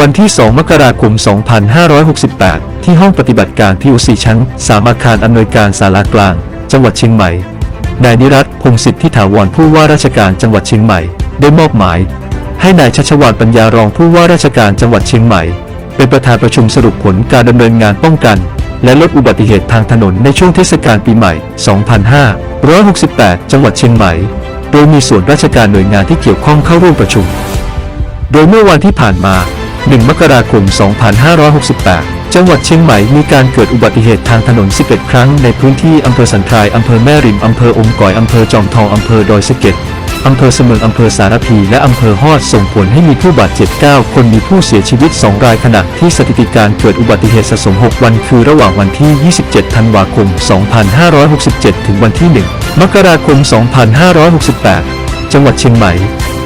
วันที่ 2 มกราคม 2568 ที่ห้องปฏิบัติการที่อุ4ชั้น 3 อาคารอำนวยการสารากลาง จังหวัดเชียงใหม่ นายนิรัตพงศิษฐ์ทิถาวรผู้ว่าราชการจังหวัดเชียงใหม่ ได้มอบหมาย ให้นายชัชวานปัญญารองผู้ว่าราชการจังหวัดเชียงใหม่ เป็นประธานประชุมสรุปผลการดำเนินงานป้องกัน และลดอุบัติเหตุทางถนนในช่วงเทศกาลปีใหม่ 2568 จังหวัดเชียงใหม่ โดยมีส่วนราชการหน่วยงานที่เกี่ยวข้องเข้าร่วมประชุม โดยเมื่อวันที่ผ่านมา 1 มกราคม 2568 จังหวัดเชียงใหม่มีการเกิดอุบัติเหตุทางถนน 11 ครั้งในพื้นที่อำเภอสันทรายอำเภอแม่ริมอำเภออมก่อยอำเภอจอมทองอำเภอดอยสะเก็ดอำเภอเสมิงอำเภอสารพี และอำเภอฮอดส่งผลให้มีผู้บาดเจ็บ 9 คนมีผู้เสียชีวิต 2 รายขณะที่สถิติการเกิดอุบัติเหตุสะสม 6 วันคือระหว่างวันที่ 27 ธันวาคม 2567 ถึงวันที่ 1 มกราคม 2568 จังหวัดเชียงใหม่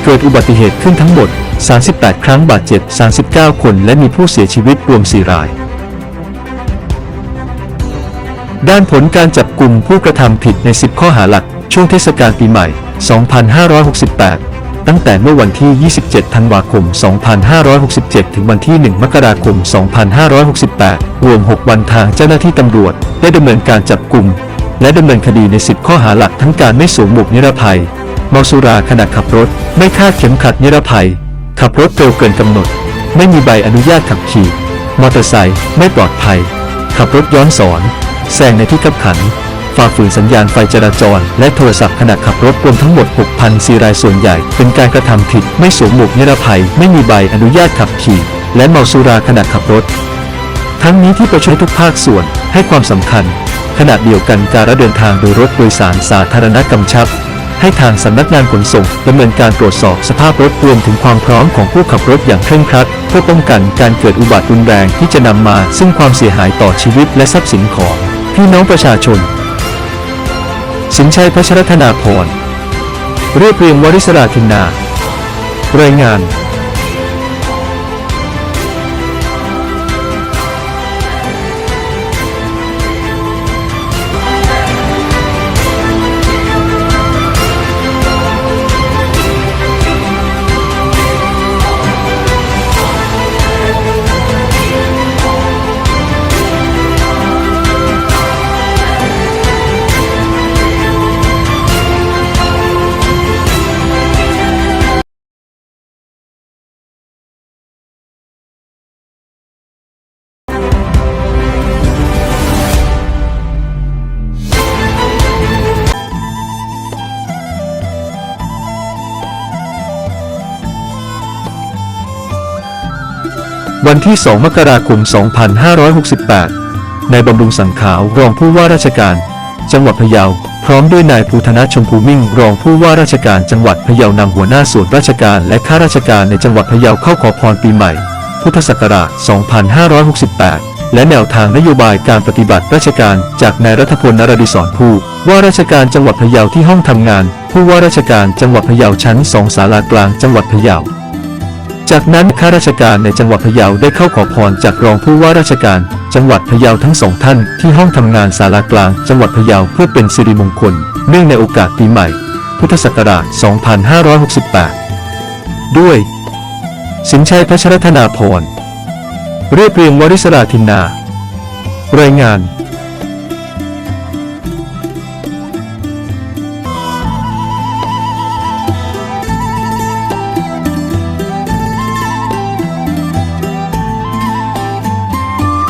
เกิดอุบัติเหตุขึ้นทั้งหมด 38 ครั้งบาดเจ็บ 39 คน และมีผู้เสียชีวิตรวม 4 ราย ด้านผลการจับกลุ่มผู้กระทำผิดใน 10 ข้อหาหลัก ช่วงเทศกาลปีใหม่ 2568 ตั้งแต่เมื่อวันที่ 27 ธันวาคม 2567 ถึงวันที่ 1 มกราคม 2568 รวม 6 วันทางเจ้าหน้าที่ตำรวจ ได้ดำเนินการจับกลุ่ม และดำเนินคดีใน 10 ข้อหาหลักทั้งการไม่สวมหมวกนิรภัยเมาสุราขณะขับรถ ไม่คาดเข็มขัดนิรภัย ขับรถเร็วเกินกำหนด ไม่มีใบอนุญาตขับขี่ มอเตอร์ไซค์ไม่ปลอดภัย ขับรถย้อนสอนแซงในที่ขับขัน ฝ่าฝืนสัญญาณไฟจราจร และโทรศัพท์ขณะขับรถรวมทั้งหมด 6,004รายส่วนใหญ่ เป็นการกระทำผิด ไม่สวมหมวกนิรภัย ไม่มีใบอนุญาตขับขี่ และเมาสุราขณะขับรถ ทั้งนี้ที่ประชุมทุกภาคส่วนให้ความสำคัญ ขณะเดียวกันการเดินทางโดยรถโดยสารสาธารณะกำชับ ให้ทางสำนักงานขนส่งดำเนินการตรวจสอบสภาพรถรวมถึงความพร้อมของผู้ขับรถอย่างเคร่งครัด เพื่อป้องกันการเกิดอุบัติรุนแรงที่จะนำมาซึ่งความเสียหายต่อชีวิตและทรัพย์สินของพี่น้องประชาชน สินชัยพัชรธนาพรเรียบเรียงวริศราธินนา รายงาน วันที่ 2 มกราคม 2568 นายบำรุงสังขาวรองผู้ว่าราชการ จังหวัดพะเยา พร้อมด้วยนายภูธนชมพูมิ่ง รองผู้ว่าราชการจังหวัดพะเยานำหัวหน้าส่วนราชการและข้าราชการในจังหวัดพะเยาเข้าขอพรปีใหม่ พุทธศักราช 2568 และแนวทางนโยบายการปฏิบัติราชการจากนายรัฐพลนรดิศรผู้ว่าราชการจังหวัดพะเยาที่ห้องทำงาน ผู้ว่าราชการจังหวัดพะเยาชั้น 2 ศาลากลางจังหวัดพะเยา จากนั้นข้าราชการในจังหวัดพะเยาได้เข้าขอพรจากรองผู้ว่าราชการ จังหวัดพะเยาทั้งสองท่านที่ห้องทำงานศาลากลาง จังหวัดพะเยาเพื่อเป็นสิริมงคล เนื่องในโอกาสปีใหม่ พุทธศักราช 2568 ด้วย สินชัยพัชรธนาพรเรียบเรียงวริศราธินนารายงาน